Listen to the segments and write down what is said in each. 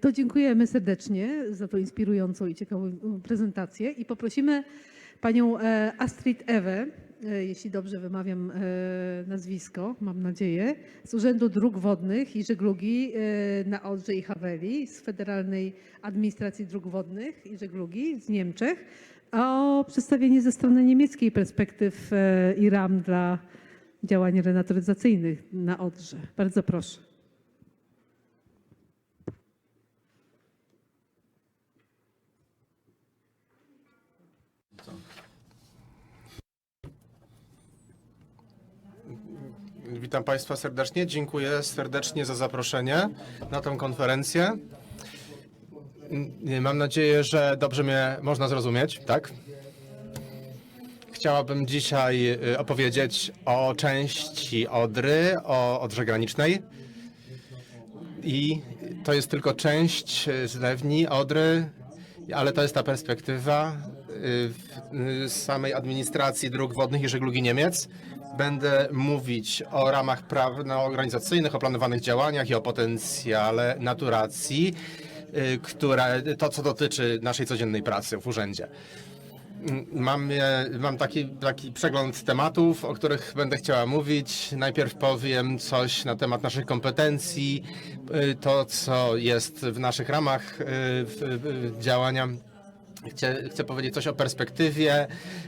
To dziękujemy serdecznie za tą inspirującą i ciekawą mm, prezentację i poprosimy panią e, Astrid Ewę, e, jeśli dobrze wymawiam e, nazwisko, mam nadzieję, z Urzędu Dróg Wodnych i Żeglugi na Odrze i Haweli, z Federalnej Administracji Dróg Wodnych i Żeglugi z Niemczech, o przedstawienie ze strony niemieckiej perspektyw i ram dla działań renaturyzacyjnych na Odrze. Bardzo proszę. Witam Państwa serdecznie. Dziękuję serdecznie za zaproszenie na tę konferencję. Mm, Mam nadzieję, że dobrze mnie można zrozumieć, tak? Chciałabym dzisiaj y, opowiedzieć o części Odry, o Odrze Granicznej. I to jest tylko część y, zlewni Odry, ale to jest ta perspektywa y, samej administracji dróg wodnych i żeglugi Niemiec. Będę mówić o ramach prawno-organizacyjnych, o planowanych działaniach i o potencjale naturacji, y, które, to co dotyczy naszej codziennej pracy w urzędzie. Mam, e, mam taki, taki przegląd tematów, o których będę chciała mówić. Najpierw powiem coś na temat naszych kompetencji, y, to co jest w naszych ramach y, działania. Chcę, chcę powiedzieć coś o perspektywie.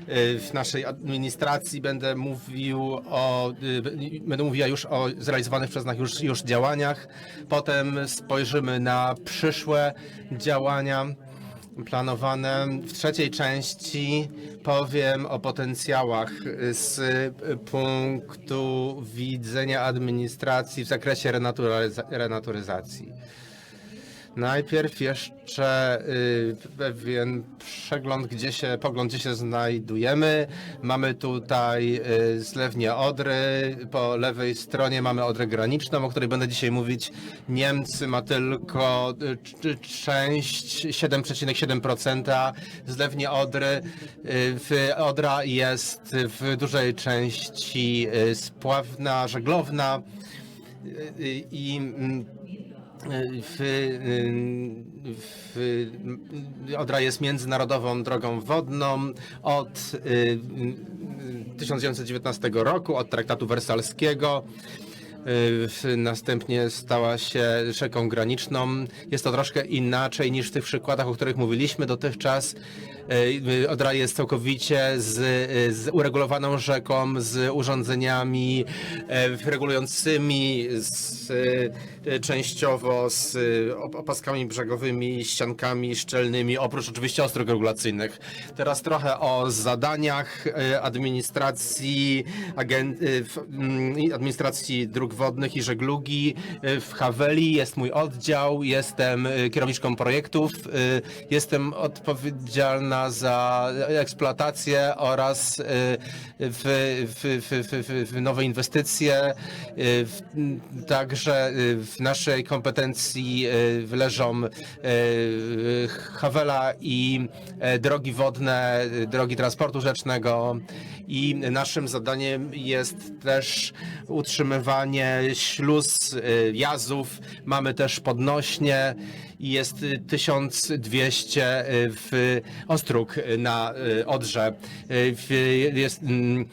Y, W naszej administracji będę mówił o, y, będę mówiła już o zrealizowanych przez nas już, już działaniach. Potem spojrzymy na przyszłe działania planowane. W trzeciej części powiem o potencjałach z punktu widzenia administracji w zakresie renaturyza- renaturyzacji. Najpierw jeszcze y, pewien przegląd, gdzie się, pogląd, gdzie się znajdujemy. Mamy tutaj y, zlewnię Odry, po lewej stronie mamy Odrę graniczną, o której będę dzisiaj mówić. Niemcy ma tylko y, część 7,7% zlewni Odry. Y, Odra jest w dużej części y, spławna, żeglowna y, i mm, w, w, Odra jest międzynarodową drogą wodną od y, y, 1919 roku, od traktatu wersalskiego. Y, Następnie stała się rzeką graniczną. Jest to troszkę inaczej niż w tych przykładach, o których mówiliśmy dotychczas. Y, Odra jest całkowicie z, z uregulowaną rzeką, z urządzeniami e, regulującymi, z, e, częściowo z e, op- opaskami brzegowymi, ściankami szczelnymi, oprócz oczywiście ostróg regulacyjnych. Teraz trochę o zadaniach e, administracji, agen, e, w- mm, administracji dróg wodnych i żeglugi. E, W Haweli jest mój oddział, jestem e, kierowniczką projektów, e, jestem odpowiedzialna za eksploatację oraz e, w, w, w, w, nowe inwestycje. M, Także e, w naszej kompetencji leżą Hawela i e, drogi wodne, drogi transportu rzecznego i naszym zadaniem jest też utrzymywanie śluz, jazów. Mamy też podnośnie i jest y, 1200 w Ostróg na y, Odrze. Y, w- Jest, mm,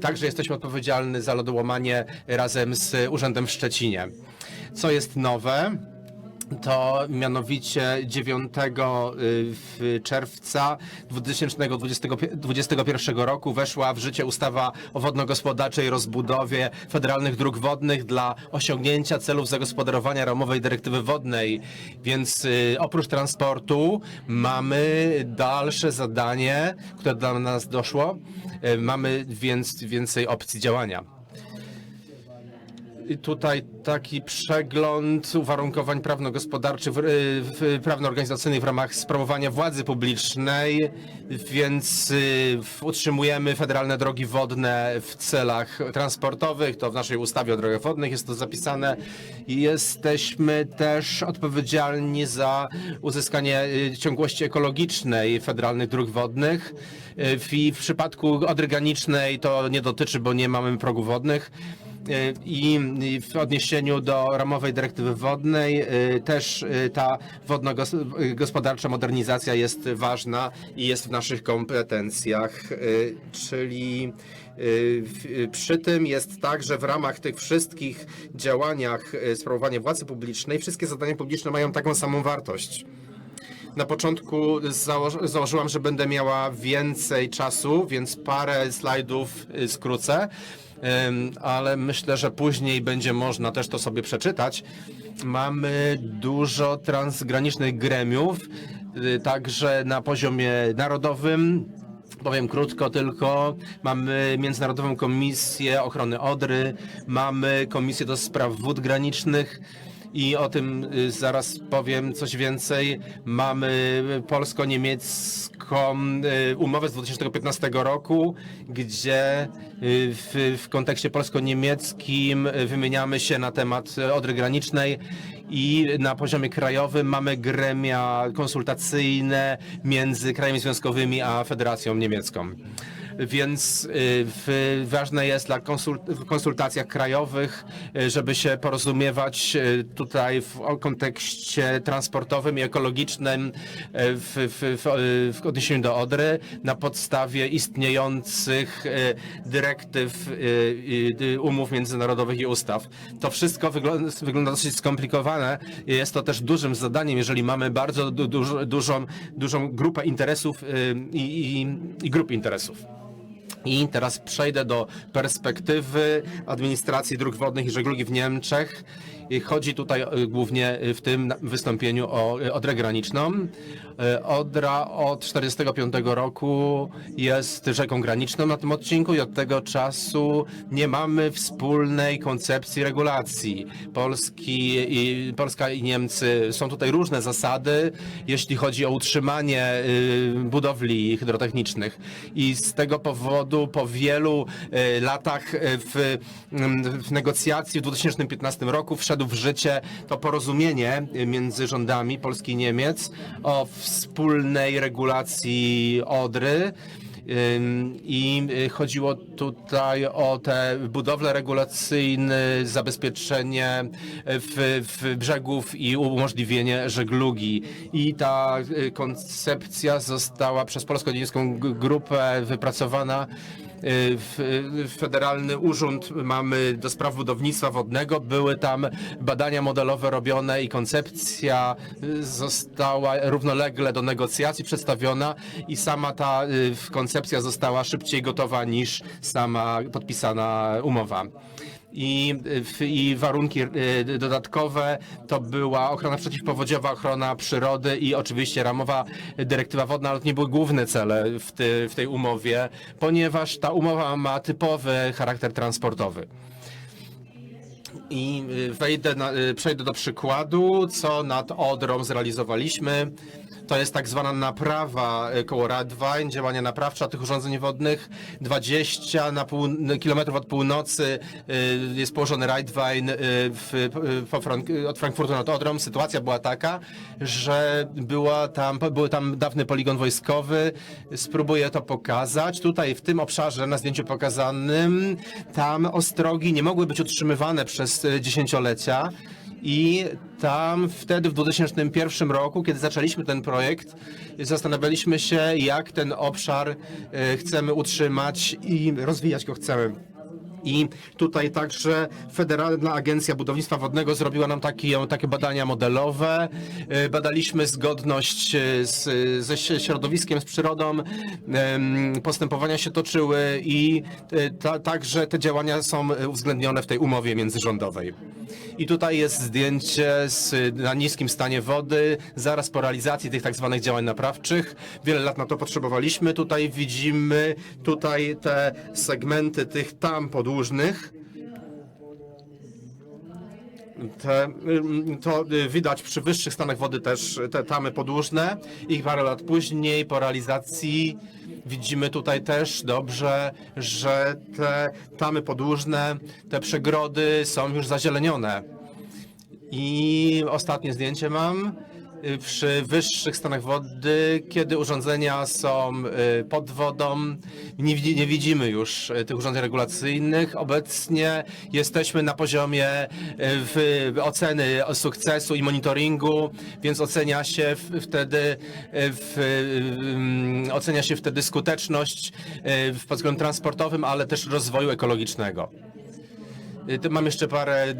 także jesteśmy odpowiedzialni za lodołamanie razem z Urzędem w Szczecinie. Co jest nowe? To mianowicie 9 w czerwca 2021 roku weszła w życie ustawa o wodno-gospodarczej rozbudowie federalnych dróg wodnych dla osiągnięcia celów zagospodarowania ramowej dyrektywy wodnej. Więc y, oprócz transportu mamy dalsze zadanie, które do nas doszło. Y, Mamy więc więcej opcji działania. Tutaj taki przegląd uwarunkowań prawno-gospodarczych, w- w- prawno-organizacyjnych w ramach sprawowania władzy publicznej, więc y, utrzymujemy federalne drogi wodne w celach transportowych, to w naszej ustawie o drogach wodnych jest to zapisane. Jesteśmy też odpowiedzialni za uzyskanie y, ciągłości ekologicznej federalnych dróg wodnych. Y, i w przypadku Odry Granicznej to nie dotyczy, bo nie mamy progów wodnych. Y, I w odniesieniu do ramowej dyrektywy wodnej y, też y, ta wodno-gospodarcza modernizacja jest ważna i jest w naszych kompetencjach, czyli przy tym jest tak, że w ramach tych wszystkich działaniach sprawowania władzy publicznej wszystkie zadania publiczne mają taką samą wartość. Na początku założy, założyłam, że będę miała więcej czasu, więc parę slajdów y, skrócę, ale myślę, że później będzie można też to sobie przeczytać. Mamy dużo transgranicznych gremiów, y, także na poziomie narodowym. Powiem krótko tylko, mamy Międzynarodową Komisję Ochrony Odry, mamy Komisję do Spraw Wód Granicznych, i o tym y, zaraz powiem coś więcej. Mamy polsko-niemiecką y, umowę z 2015 roku, gdzie y, w, w kontekście polsko-niemieckim wymieniamy się na temat Odry Granicznej i na poziomie krajowym mamy gremia konsultacyjne między krajami związkowymi a Federacją Niemiecką. Więc y, ważne jest dla konsul, w konsultacjach krajowych, y, żeby się porozumiewać y, tutaj w kontekście transportowym i ekologicznym w, w, w, w odniesieniu do Odry na podstawie istniejących dyrektyw, umów międzynarodowych i ustaw. To wszystko wygląda, wygląda dosyć skomplikowane. Jest to też dużym zadaniem, jeżeli mamy bardzo du, dużo, dużą, dużą grupę interesów i, i, i grup interesów. I teraz przejdę do perspektywy administracji dróg wodnych i żeglugi w Niemczech. Chodzi tutaj y, głównie y, w tym wystąpieniu o y, Odrę graniczną. Odra od 1945 roku jest rzeką graniczną na tym odcinku i od tego czasu nie mamy wspólnej koncepcji regulacji. Polski i, Polska i Niemcy są tutaj różne zasady, jeśli chodzi o utrzymanie y, budowli hydrotechnicznych. I z tego powodu po wielu y, latach y, w, mm, w negocjacji w 2015 roku wszedł w życie to porozumienie między rządami Polski i Niemiec o wspólnej regulacji Odry. I chodziło tutaj o te budowle regulacyjne, zabezpieczenie w, w brzegów i umożliwienie żeglugi. I ta y, koncepcja została przez polsko-niemiecką grupę wypracowana Federalny Urząd mamy do spraw budownictwa wodnego. Były tam badania modelowe robione i koncepcja y, została równolegle do negocjacji przedstawiona i sama ta y, w- koncepcja została szybciej gotowa niż sama podpisana umowa. I, y, I warunki y, dodatkowe to była ochrona przeciwpowodziowa, ochrona przyrody i oczywiście ramowa dyrektywa wodna, ale to nie były główne cele w, ty, w tej umowie, ponieważ ta umowa ma typowy charakter transportowy. I y, wejdę na, przejdę do przykładu, co nad Odrą zrealizowaliśmy. To jest tak zwana naprawa y, koło Radwań, działania naprawcza tych urządzeń wodnych. 20 na pół, kilometrów od północy y, jest położony Radwań y, w, Frank, od Frankfurtu nad Odrą. Sytuacja była taka, że była tam, były tam dawny poligon wojskowy. Spróbuję to pokazać. Tutaj w tym obszarze na zdjęciu pokazanym tam ostrogi nie mogły być utrzymywane przez dziesięciolecia. I tam wtedy w 2001 roku, kiedy zaczęliśmy ten projekt, zastanawialiśmy się, jak ten obszar y, chcemy utrzymać i rozwijać go chcemy. I tutaj także Federalna Agencja Budownictwa Wodnego zrobiła nam takie, badania modelowe. Y, Badaliśmy zgodność y, z, ze środowiskiem, z przyrodą. Postępowania się toczyły i y, ta, także te działania są uwzględnione w tej umowie międzyrządowej. I tutaj jest zdjęcie z, na niskim stanie wody, zaraz po realizacji tych tak zwanych działań naprawczych. Wiele lat na to potrzebowaliśmy. Tutaj widzimy tutaj te segmenty tych tam podłużnych. Te, ym, to y, widać przy wyższych stanach wody też te tamy podłużne i parę lat później po realizacji widzimy tutaj też dobrze, że te tamy podłużne, te przegrody są już zazielenione. I ostatnie zdjęcie mam. Przy wyższych stanach wody, kiedy urządzenia są y, pod wodą, nie, nie widzimy już y, tych urządzeń regulacyjnych. Obecnie jesteśmy na poziomie y, w, oceny sukcesu i monitoringu, więc ocenia się w, wtedy w, y, ocenia się wtedy skuteczność y, pod względem transportowym, ale też rozwoju ekologicznego. Y, mam jeszcze parę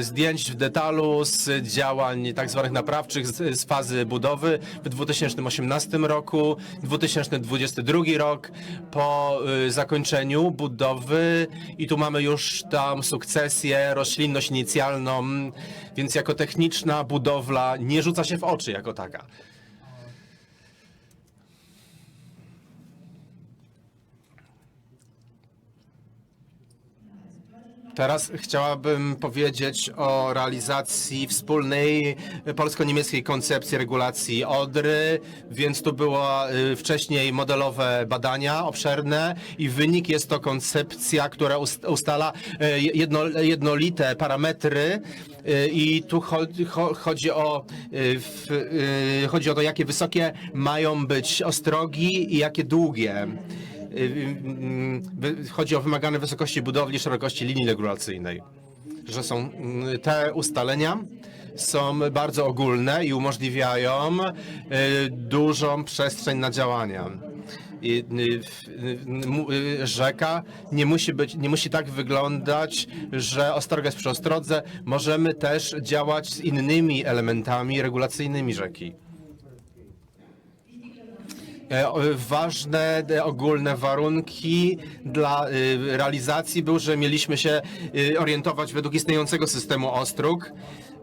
zdjęć w detalu z działań tak zwanych naprawczych z, z fazy budowy w 2018 roku, 2022 rok po y, zakończeniu budowy i tu mamy już tam sukcesję, roślinność inicjalną, więc jako techniczna budowla nie rzuca się w oczy jako taka. Teraz chciałabym powiedzieć o realizacji wspólnej polsko-niemieckiej koncepcji regulacji Odry, więc tu było y, wcześniej modelowe badania obszerne i wynik jest to koncepcja, która ust- ustala y, jedno, jednolite parametry y, i tu chodzi, cho- chodzi o chodzi o to, jakie wysokie mają być ostrogi i jakie długie. Y, y, y, Chodzi o wymagane wysokości budowli, szerokości linii regulacyjnej. Że są y, te ustalenia są bardzo ogólne i umożliwiają y, dużą przestrzeń na działania. Rzeka nie musi być, nie musi tak wyglądać, że ostroga jest przy ostrodze. Możemy też działać z innymi elementami regulacyjnymi rzeki. E, Ważne e, ogólne warunki dla y, realizacji był, że mieliśmy się y, orientować według istniejącego systemu ostróg.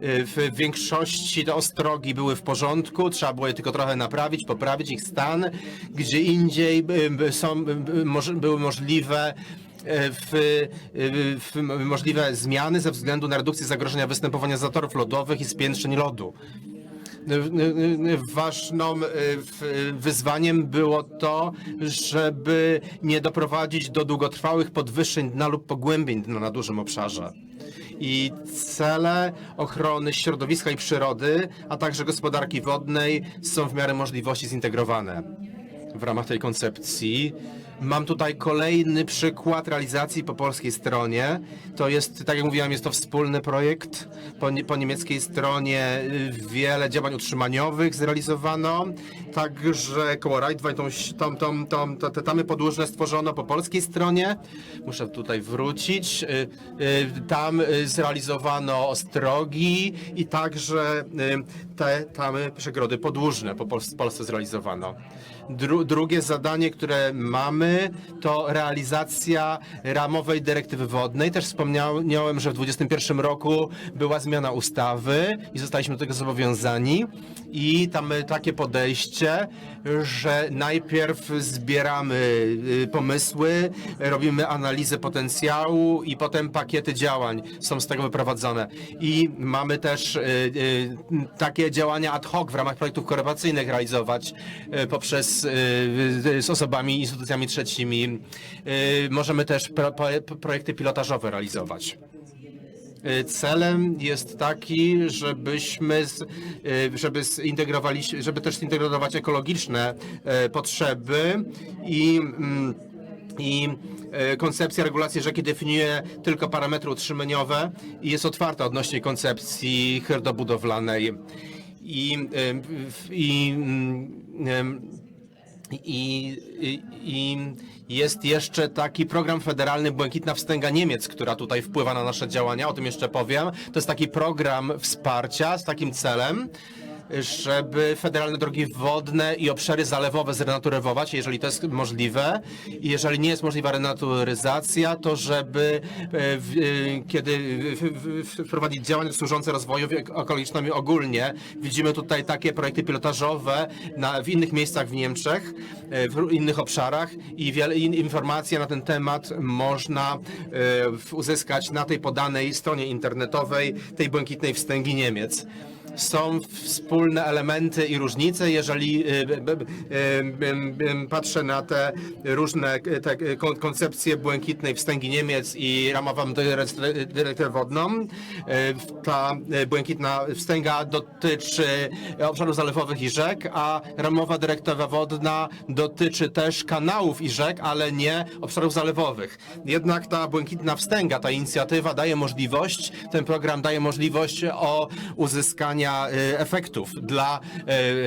Y, W większości te ostrogi były w porządku, trzeba było je tylko trochę naprawić, poprawić ich stan. Gdzie indziej są, były możliwe w, w, możliwe zmiany ze względu na redukcję zagrożenia występowania zatorów lodowych i spiętrzeń lodu. Ważną y, w- wyzwaniem było to, żeby nie doprowadzić do długotrwałych podwyższeń dna lub pogłębień dna na dużym obszarze. I cele ochrony środowiska i przyrody, a także gospodarki wodnej są w miarę możliwości zintegrowane w ramach tej koncepcji. Mam tutaj kolejny przykład realizacji po polskiej stronie. To jest, tak jak mówiłem, jest to wspólny projekt. Po, po niemieckiej stronie y, wiele działań utrzymaniowych zrealizowano. Także koło Rajtwaj tą, tą, tą, tą, te, tamy podłużne stworzono po polskiej stronie. Muszę tutaj wrócić. Y, y, Tam zrealizowano ostrogi i także te tamy przegrody podłużne po Pol- Polsce zrealizowano. Dru, drugie zadanie, które mamy, to realizacja ramowej dyrektywy wodnej. Też wspomniałem, że w 2021 roku była zmiana ustawy i zostaliśmy do tego zobowiązani. I tam takie podejście, że najpierw zbieramy y, pomysły, robimy analizę potencjału i potem pakiety działań są z tego wyprowadzone. I mamy też y, y, takie działania ad hoc w ramach projektów kooperacyjnych realizować poprzez y, y, z osobami, instytucjami trzecimi. Y, Możemy też pro, projekty pilotażowe realizować. Y, Celem jest taki, żebyśmy, z, żeby zintegrowali, żeby też zintegrować ekologiczne potrzeby i mm, i koncepcja regulacji rzeki definiuje tylko parametry utrzymaniowe i jest otwarta odnośnie koncepcji herdobudowlanej. I, w- i, mm, i, i, I jest jeszcze taki program federalny Błękitna Wstęga Niemiec, która tutaj wpływa na nasze działania, o tym jeszcze powiem. To jest taki program wsparcia z takim celem, żeby federalne drogi wodne i obszary zalewowe zrenaturyzować, jeżeli to jest możliwe. I jeżeli nie jest możliwa renaturyzacja, to żeby e, e, kiedy wprowadzić działania służące rozwojowi ekologicznemu ogólnie. Widzimy tutaj takie projekty pilotażowe na, w innych miejscach w Niemczech, e, w innych obszarach i wiele in, informacji na ten temat można uzyskać na tej podanej stronie internetowej tej Błękitnej Wstęgi Niemiec. Są wspólne elementy i różnice. Jeżeli y, y, y, patrzę na te różne te kon- koncepcje błękitnej wstęgi Niemiec i ramową dyre- dyrektywę wodną, ta błękitna wstęga dotyczy obszarów zalewowych i rzek, a ramowa dyrektywa wodna dotyczy też kanałów i rzek, ale nie obszarów zalewowych. Jednak ta błękitna wstęga, ta inicjatywa daje możliwość, ten program daje możliwość o y, efektów dla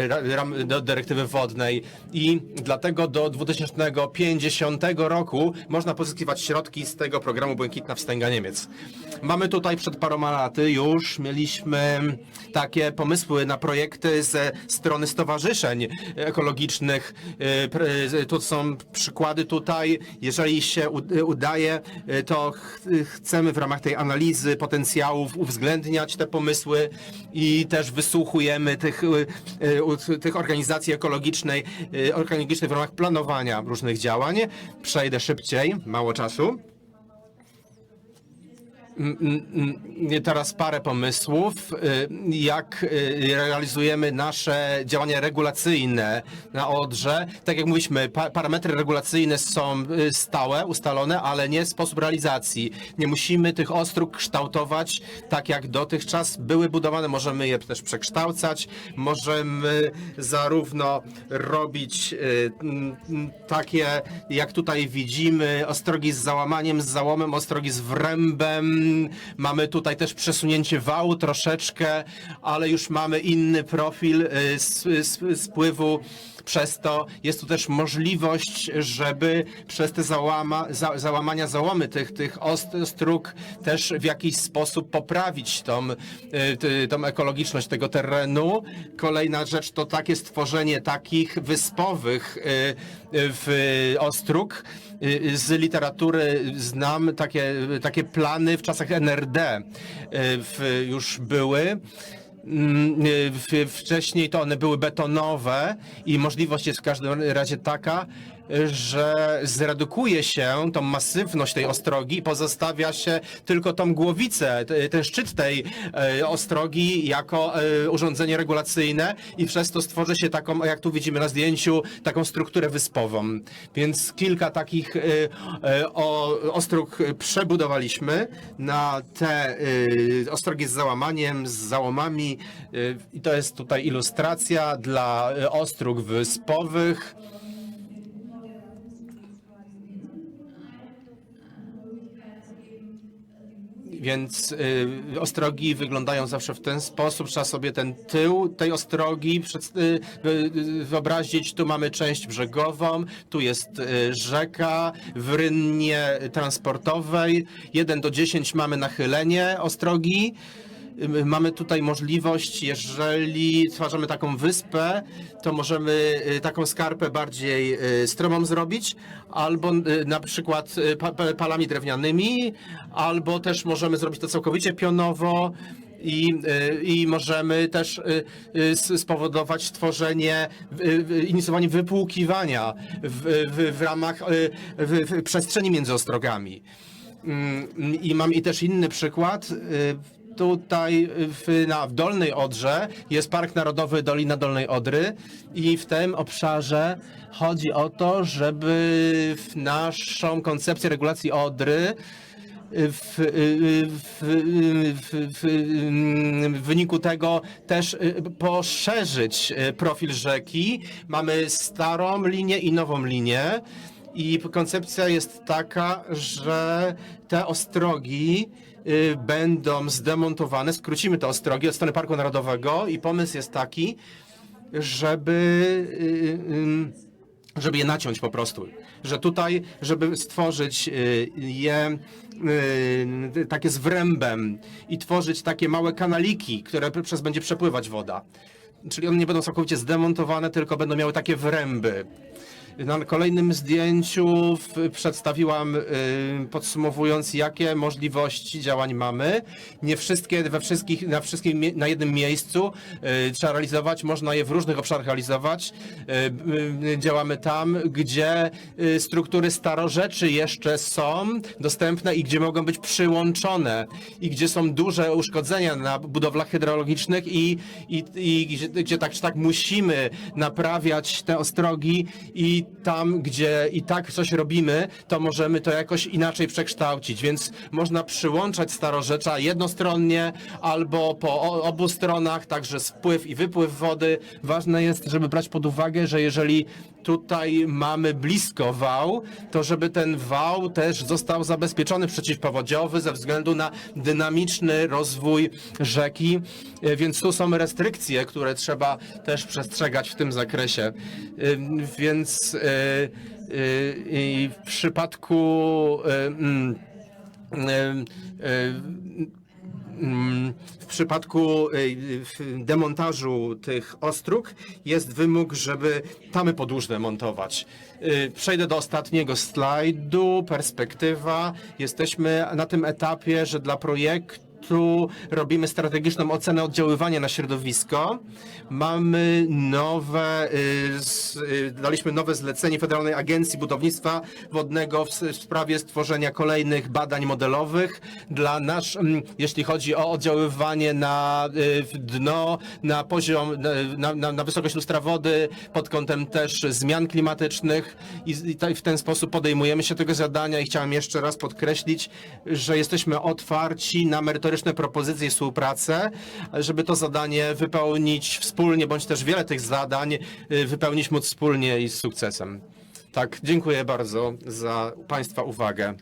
ra- ram, do dyrektywy wodnej i dlatego do 2050 roku można pozyskiwać środki z tego programu Błękitna Wstęga Niemiec. Mamy tutaj przed paroma laty już mieliśmy takie pomysły na projekty ze strony stowarzyszeń ekologicznych. Pr- Tu są przykłady tutaj. Jeżeli się udaje, to ch- chcemy w ramach tej analizy potencjałów uwzględniać te pomysły i też wysłuchujemy tych, y, y, tych organizacji ekologicznej, y, ekologicznych w ramach planowania różnych działań. Przejdę szybciej, mało czasu. Teraz parę pomysłów, y, jak y, realizujemy nasze działania regulacyjne na Odrze. Tak jak mówiliśmy, pa parametry regulacyjne są y, stałe, ustalone, ale nie sposób realizacji. Nie musimy tych ostróg kształtować tak jak dotychczas były budowane. Możemy je też przekształcać. Możemy zarówno robić takie, jak tutaj widzimy, ostrogi z załamaniem, z załomem, ostrogi z wrębem. Mamy tutaj też przesunięcie wału troszeczkę, ale już mamy inny profil y, s- spływu. Przez to jest tu też możliwość, żeby przez te załama, za, załamania, załomy tych, tych ost- ostróg też w jakiś sposób poprawić tą, y, tą ekologiczność tego terenu. Kolejna rzecz to takie stworzenie takich wyspowych y, w ostróg. Y, Z literatury znam takie, takie plany w czasach NRD w, już były. Mm, y, Wcześniej to one były betonowe i możliwość jest w każdym razie taka, że zredukuje się tą masywność tej ostrogi i pozostawia się tylko tą głowicę, ten szczyt tej e, ostrogi jako e, urządzenie regulacyjne i przez to stworzy się taką, jak tu widzimy na zdjęciu, taką strukturę wyspową. Więc kilka takich e, ostróg przebudowaliśmy na te ostrogi z załamaniem, z załomami i to jest tutaj ilustracja dla ostróg wyspowych. Więc y, ostrogi wyglądają zawsze w ten sposób. Trzeba sobie ten tył tej ostrogi przed, y, y, wyobrazić. Tu mamy część brzegową, tu jest y, rzeka w rynnie transportowej. 1 do 10 mamy nachylenie ostrogi. Mamy tutaj możliwość, jeżeli stwarzamy taką wyspę, to możemy y, taką skarpę bardziej y, stromą zrobić, albo y, na przykład pa- pa- palami drewnianymi, albo też możemy zrobić to całkowicie pionowo. I, I możemy też spowodować tworzenie, inicjowanie wypłukiwania w, w, w ramach w, w przestrzeni między ostrogami. Mm, I mam i też inny przykład. Y, Tutaj w, na, w Dolnej Odrze jest Park Narodowy Dolina Dolnej Odry i w tym obszarze chodzi o to, żeby w naszą koncepcję regulacji Odry w, w, w, w, w wyniku tego też poszerzyć profil rzeki. Mamy starą linię i nową linię. I koncepcja jest taka, że te ostrogi y, będą zdemontowane, skrócimy te ostrogi od strony Parku Narodowego i pomysł jest taki, żeby y, y, żeby je naciąć po prostu. Że tutaj, żeby stworzyć je takie z wrębem i tworzyć takie małe kanaliki, które przez będzie przepływać woda. Czyli one nie będą całkowicie zdemontowane, tylko będą miały takie wręby. Na kolejnym zdjęciu przedstawiłam, y, podsumowując, jakie możliwości działań mamy. Nie wszystkie we wszystkich, na wszystkim, na jednym miejscu y, trzeba realizować, można je w różnych obszarach realizować. Y, Działamy tam, gdzie struktury starorzeczy jeszcze są dostępne i gdzie mogą być przyłączone i gdzie są duże uszkodzenia na budowlach hydraulicznych i, i, i gdzie, gdzie tak czy tak musimy naprawiać te ostrogi i tam, gdzie i tak coś robimy, to możemy to jakoś inaczej przekształcić, więc można przyłączać starorzecza jednostronnie albo po obu stronach, także spływ i wypływ wody. Ważne jest, żeby brać pod uwagę, że jeżeli tutaj mamy blisko wał, to żeby ten wał też został zabezpieczony przeciwpowodziowy ze względu na dynamiczny rozwój rzeki, E, więc tu są restrykcje, które trzeba też przestrzegać w tym zakresie. Ym, Więc e, e, w przypadku e, e, e, Mm, W przypadku y, demontażu tych ostróg jest wymóg, żeby tamy podłużne montować. Y, Przejdę do ostatniego slajdu. Perspektywa. Jesteśmy na tym etapie, że dla projektu robimy strategiczną ocenę oddziaływania na środowisko. Mamy nowe, y, y, daliśmy nowe zlecenie Federalnej Agencji Budownictwa Wodnego w sprawie stworzenia kolejnych badań modelowych dla nasz, jeśli chodzi o oddziaływanie na y, dno, na poziom, na, na, na wysokość lustra wody, pod kątem też zmian klimatycznych i, i w ten sposób podejmujemy się tego zadania i chciałem jeszcze raz podkreślić, że jesteśmy otwarci na merytoryczne propozycje i współpracę, żeby to zadanie wypełnić wspólnie, bądź też wiele tych zadań y, wypełnić móc wspólnie i z sukcesem. Tak, dziękuję bardzo za Państwa uwagę.